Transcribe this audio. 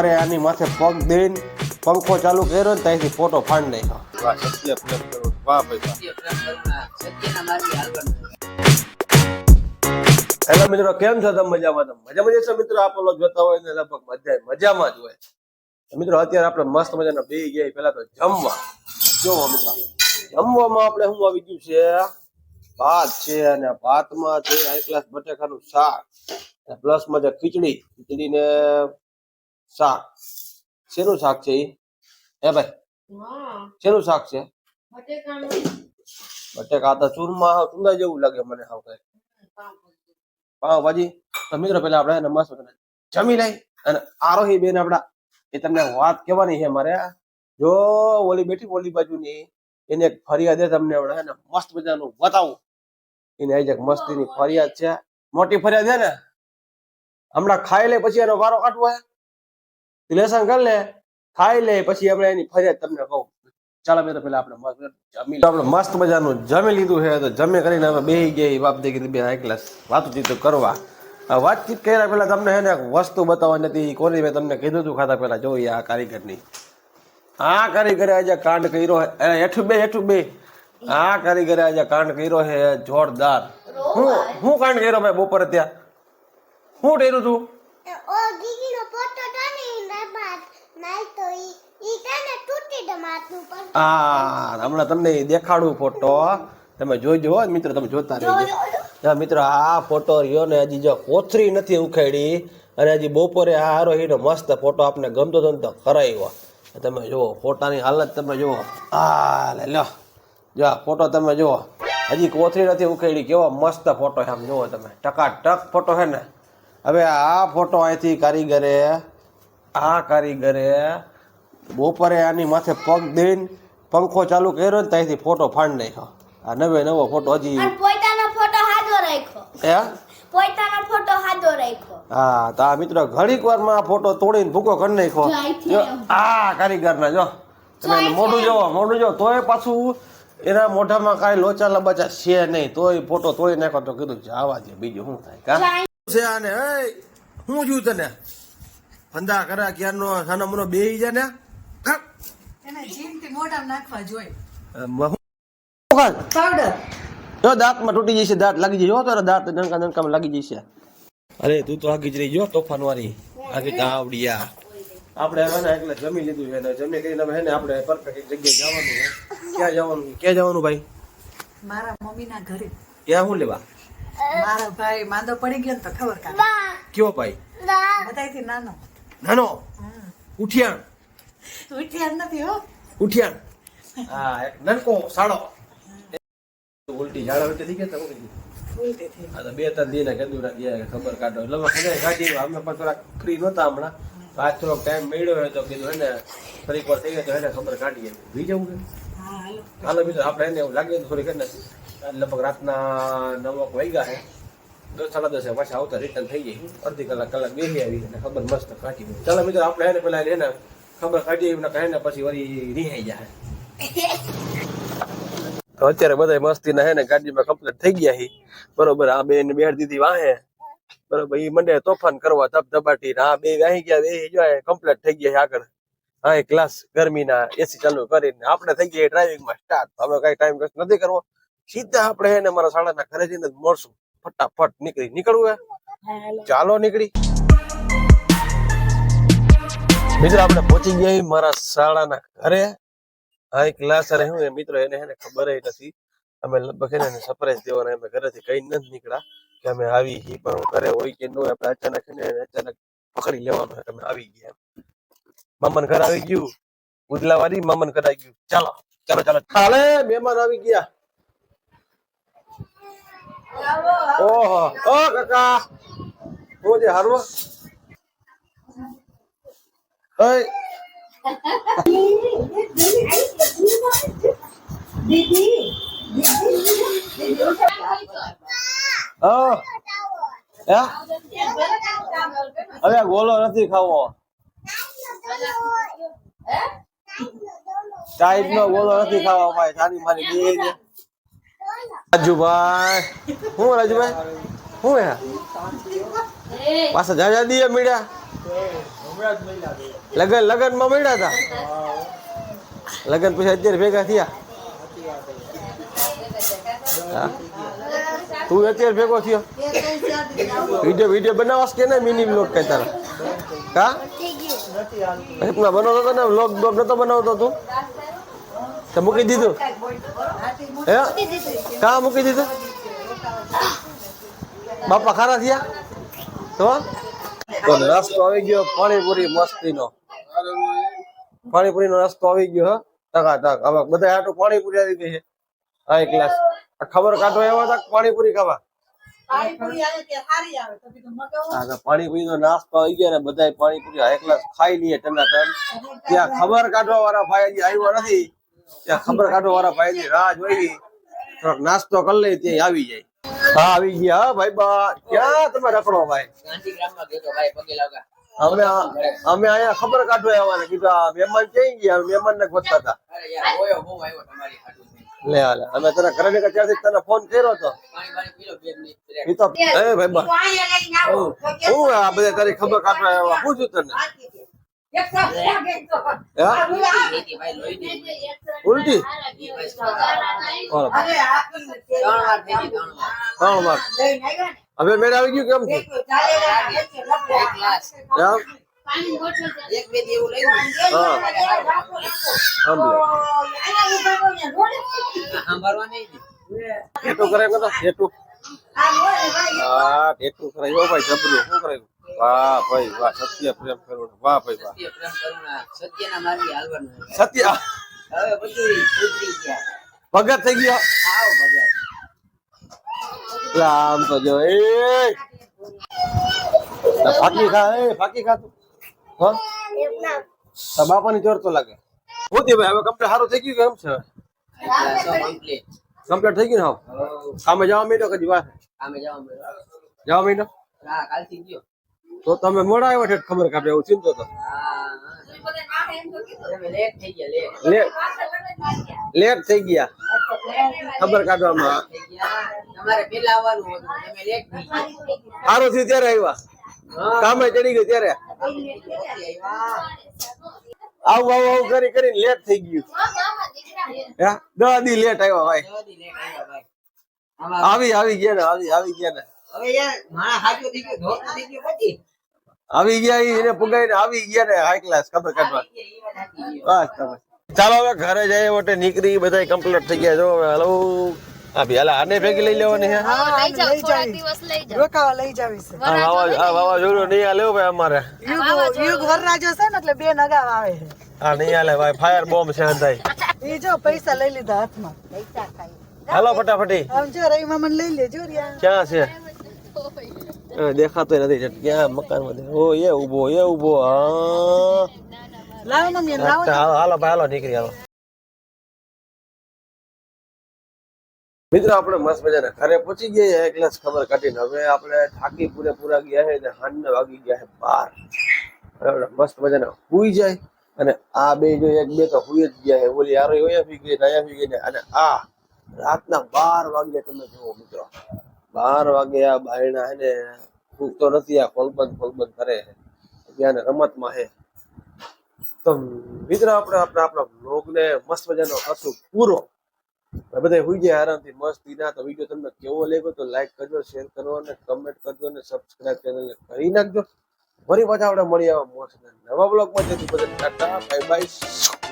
અરે આની માથે પગ દઈને પંખો ચાલુ કર્યો ને ત્યાંથી ફોટો ફાડ નાખ્યો. હેલો મિત્રો કેમ છો તમે મજામાં? તમે મજા મજા છો મિત્રો? આપ લોકો જોતા હોય ને લગભગ મજા મજામાં જ હોય. મિત્રો અત્યારે આપણે મસ્ત મજાના બે ગયા. પેલા તો જમવા. જોવો મિત્રો જમવામાં આપણે શું આવી ગયું છે? ભાત છે અને ભાતમાં છે એક ગ્લાસ બટેકાનું શાક. પ્લસમાં છે ખીચડી. ખીચડી ને શાક. શેનું શાક છે એ હે ભાઈ? શેનું શાક છે? બટેકા તો ચૂરમા ચૂંદા જેવું લાગે મને હાવ કઈ. પાવભાજી તો મિત્રો પેલા આપણે નમસ્ત જમી લઈ અને આરોહી બેન આપડા એ તમને વાત કહેવાની છે મારે જો ઓલી બેઠી ઓલી બાજુની એને એક ફરિયાદ તમને હમણાં હે ને મસ્ત મજાનું બતાવું. એને આજે એક મસ્તીની ફરિયાદ છે. મોટી ફરિયાદ છે ને? હમણાં ખાઈ લે પછી એનો વારો કાઢવો હે લેસન કરી લે ખાઈ લે પછી આપણે એની ફરિયાદ તમને કહું. ચાલો મિત્રો પેલા આપણે જમી આપણે મસ્ત મજાનું જમી લીધું છે તો જમી કરીને અમે બેહી ગયા બાપ દીકરી બે ક્લાસ વાતચીત કરવા. વાતચીત કર્યા પેલા તમને છે ને વસ્તુ બતાવવાની હતી કોની મેં તમને કીધું હતું ખાતા પેલા જોઈએ આ કારીગરની. આ કારીગરે આજે કાંડ કર્યો છે. હેઠું બે હેઠું બે. આ કારીગરે આજે કાંડ કર્યો છે જોરદાર. હું હું કાંડ કર્યો ભાઈ બપોરે ત્યાં? હું કર્યું તું ઓ દીદીનો ફોટો તો ને એના બાદ નાઈ તો ઈ ઈ તને આ હમણાં તમને દેખાડું ફોટો તમે જોઈજો હો મિત્રો તમે જોતા રહેજો. મિત્ર આ ફોટો રહ્યો ને હજી જો કોથરી નથી ઉખેડી અને હજી બપોરે આ હારો હીરો મસ્ત ફોટો આપને ગમતો હતો ને તો કરાવ્યો તમે જુઓ ફોટાની હાલત તમે જુઓ. આ લે લો જો ફોટો તમે જુઓ. હજી કોથરી નથી ઉખેડી કેવો મસ્ત ફોટો છે આમ જુઓ તમે. ટકાટક ફોટો છે ને. હવે આ ફોટો અહીંથી કારીગરે આ કારીગરે બપોરે આની માથે પગ દઈને પંખો ચાલુ કર્યો ને ત્યાંથી ફોટો ફાંડ નાખ્યો. આ નવે નવો ફોટો હજી પોતાનો ફોટો હાજો રાખ્યો. હે? પોતાનો ફોટો હાજો રાખ્યો. હા તો આ મિત્રો ઘડીક વારમાં આ ફોટો તોડીને ભૂકો કરી નાખ્યો. આ કારીગરના જો. તમે મોઢું જોવો મોઢું જો તોય પાછું એના મોઢામાં કાંઈ લોચા લબાચા છે નહીં. તોય ફોટો તોડી નાખો તો કીધું છે આવા દે બીજું શું થાય? કા? છે આને હે? હું જોયું તને? ફંદા કરા ક્યારનો સાનો મનો બેહી જાય ને? જીમથી મોઢામાં નાખવા જોઈએ. અમ, હું ખાન? પાવડર જો દાંતમાં તૂટી જશે દાંત લાગી જશે. હો દાંત નનકા નનકામાં લાગી જશે અરે તું તો આગી જ રહી. જો તોફાન વાળી. આગી તાવડિયા આપણે હવે એટલે જમી લીધું છે. જમી કરીને હવે હે ને આપણે પરફેક્ટ જગ્યાએ જવાનું છે. ક્યાં જવાનું? ક્યાં જવાનું ભાઈ? મારા મમ્મીના ઘરે. ક્યાં શું લેવા? મારો ભાઈ માંદો પડી ગયો ને તો ખબર કાઢ. કયો ભાઈ? બધાયથી નાનો. નાનો? ઉઠિયાણ. ઉઠિયાણ નથી હો. ઉઠિયાણ હા એક નનકો સાડો ઉલટી ઝાડા ઉલટી. થઈ. ગયા તો બે ત્રણ દિન ના ગયા ખબર કાઢો. એટલે અમે કાઢી અમે પણ થોડા ફ્રી નહોતા હમણાં. આજ થોડોક ટાઈમ મળ્યો હોય તો કીધું એને ફરી વાર થઈ ગયો તો એને ખબર કાઢીએ. ભી જવું કે હા હાલો. હાલો બીજું આપણે એને એવું લાગે તો થોડી કરીને ને લગભગ રાતના નવક વાગ્યા છે દસ સાડા દસે પાછા આવતા રિટર્ન થઈ જાય અડધી કલાક કલાક બેસી આવી અને ખબર મસ્ત કાઢી. ચાલો મિત્રો આપણે એને પેલા એને ખબર કાઢી એમને કહે ને પછી વળી રિહાઈ જાય. તો અત્યારે બધા મસ્તી ના હે ને ગાડીમાં કમ્પ્લીટ થઈ ગયા હી. બરોબર આ બેન બેડ દીધી વાહે. બરોબર ઈ મંડે તોફાન કરવા ધબ ધબાટી આ બે વાહી ગયા એ જો કમ્પ્લીટ થઈ ગયા આગળ. હા એ ક્લાસ ગરમીના એસી ચાલુ કરીને આપણે થઈ ગયા ડ્રાઇવિંગમાં સ્ટાર્ટ હવે કઈ ટાઈમ વેસ્ટ નથી કરવો. સીધા આપણે હે ને મારા શાળાના ઘરે જઈને મળશું ફટાફટ નીકળી. નીકળવું ચાલો નીકળી. મિત્રો, આપણે પહોંચી ગયા મારા શાળાના ઘરે. હા ક્લાસ અરે હું મિત્રો, એને એને ખબર નથી. અમે લગભગ એને સરપ્રાઈઝ દેવાના. અમે ઘરેથી કઈ નથી નીકળ્યા કે અમે આવી હી પણ ઘરે હોય કે ન હોય, આપણે અચાનક એને અચાનક પકડી લેવાનું અમે આવી ગયા મામન ઘર આવી ગયું. ઉદલા વાળી મામન ઘર આવી ગયું. ચાલો ચાલો ચાલો. ચાલે મહેમાન આવી ગયા. ઓહો, ઓ કાકા. હું જે હારવો? ઓય હા હે હવે આ ગોલો નથી ખાવો ટાઈટ નો ગોલો નથી ખાવા ભાઈ સારી મારી બે છે રાજુભાઈ હું રાજુભાઈ હું હે પાછા જાજા દીએ મળ્યા લગન લગનમાં મળ્યા હતા લગન પછી અત્યારે ભેગા થયા. તું અત્યારે ભેગો થયો? વીડિયો વીડિયો બનાવસ કે ને મિની બ્લોગ કઈ તારા? હા? ના બનાવતો હતો ને બ્લોગ બ્લોગ નતો બનાવતો તું? તો મૂકી દીધું? હે? કા મૂકી દીધું? બાપા ખારા થયા? તો? નાસ્તો આવી ગયો, પાણીપુરી મસ્તીનો. પાણીપુરી નો નાસ્તો આવી ગયો હા. ટકા ટક. હવે બધા આટું પાણીપુરી આવી ગઈ છે. હા એક ગ્લાસ. ખબર કાઢો એવા તક પાણીપુરી ખાવા? પાણીપુરી આવે કે સારી આવે? તો કીધું મગાવો. હા તો પાણીપુરી નો નાસ્તો આવી ગયા ને બધા પાણીપુરી એક ગ્લાસ ખાઈ લઈએ ટના ટન ત્યાં ખબર કાઢવા વાળા ભાઈ આવ્યો નથી. ત્યાં ખબર કાઢવા વાળા ભાઈ રાહ જોઈ. થોડોક નાસ્તો કરી લે ત્યાં આવી જાય. હા આવી ગયા હા ભાઈ બા. ક્યાં તમે રખડો ભાઈ? ગાંધીગ્રામમાં ગયો ભાઈ પગે લાગા અમે આ- અમે અહીંયા ખબર કાઢવા આવવાના. કીધું આ મહેમાન ક્યાં ગયા? મહેમાન ને ગોતતા હતા. લે હાલે અમે તને ઘરે ને ત્યારથી તને ફોન કર્યો હતો એ તો એ ભાઈ હું હું આ બધા તારી ખબર કાઢવા આવ્યા પૂછું છું તને ઉલટી. ત્રણ વાર હવે મેળ આવી ગયું કેમ છે? ભગત થઈ ગયો. આવ ભગત એટલે આમ તો જો એ આ ફાકી ખા એ ફાકી ખા તું હા તારા બાપાની ચોર તો લાગે હું તે ભાઈ હવે કમ્પ્લીટ સારું થઈ ગયું કેમ છે કમ્પ્લીટ કમ્પ્લીટ થઈ ગયું ને હવે કામે જવા માંડ્યો કદી વાત આમે જવા મળ્યો જવા માંડ્યો હા કાલથી ગયો તો તમે મોડા આવ્યા છે ખબર કાઢે એવું ચિંતો તો હા તમે લેટ થઈ ગયા લેટ લેટ લેટ થઈ ગયા ખબર કાઢવામાં થઈ ગયા તમારે પેલા આવવાનું હતું તમે લેટ થઈ ગયા સારું થયું ત્યારે આવ્યા? કામે ચડી ગયું ત્યારે? આવ્યા આવું આવું આવું કરી કરીને લેટ થઈ ગયું. હે? દસ દી લેટ આવ્યા ભાઈ. જલ્દી લેટ આવ્યા ભાઈ. આમાં આવી આવી ગયા ને આવી આવી ગયા ને. હવે યાર મારા હાજો થઈ ગયો ધોકો થઈ ગયો પછી. આવી ગયા ઈ એને પુગાઈને આવી ગયા ને હાઈ ક્લાસ ખબર કાઢવા. એ વાત સાચી. છે. બસ. તમે ચાલો હવે ઘરે જઈએ માટે નીકળી બધા કમ્પ્લીટ થઈ ગયા. જો હવે હલો આ ભી આને ભેગી લઈ લેવાની હે? હા લઈ જાઓ થોડા દિવસ લઈ જાઓ. રોકાવા લઈ જાવી છે. આ વાવા નહીં હો ભાઈ અમારે. યુગ યુગ વરરાજો છે ને એટલે બે નગાવ આવે છે. આ નહીં ભાઈ ફાયર બોમ્બ છે અંધાઈ એ જો પૈસા લઈ લીધા હાથમાં. હાલો ફટાફટી. આમ જો રઈ મામા લઈ લેજો રિયા. ક્યાં છે? દેખાતો નથી. ક્યાં મકાન ઓ એ ઊભો એ ઊભો હા. લાવો મમ્મી લાવો હાલો હાલો ભાઈ હાલો નીકળી હાલો. મિત્રો, આપણે મસ્ત મજાના ઘરે પહોંચી ગયા એક ગ્લાસ ખબર કાઢીને હવે આપણે થાકી પૂરેપૂરા ગયા છે ને હાંડને વાગી ગયા છે બાર. મસ્ત મજાના હુઈ જાય અને આ બે જો એક બે તો હુઈ જ ગયા છે. ઓલી આરો હોય ફી ગઈ નયા ફી ગઈ અને આ રાતના બાર વાગે તમે જુઓ મિત્રો. બાર વાગે આ બાયણા ને ફૂગતો નથી, આ ફોલબંધ ફોલબંધ કરે છે. ત્યાં રમતમાં છે. તો મિત્રો, આપણે આપણે આપણા બ્લોગને મસ્ત મજાનો કરશું પૂરો બધા હુઈ જાય આરામથી મસ્ત ના તો વીડિયો તમને કેવો લાગ્યો તો લાઈક કરજો શેર કરો અને કમેન્ટ કરજો અને સબસ્ક્રાઇબ ચેનલને કરી નાખજો. ફરી પાછા આપણે મળી આવા મસ્ત નવા બ્લોગમાં જતી બધા ટાટા બાય બાય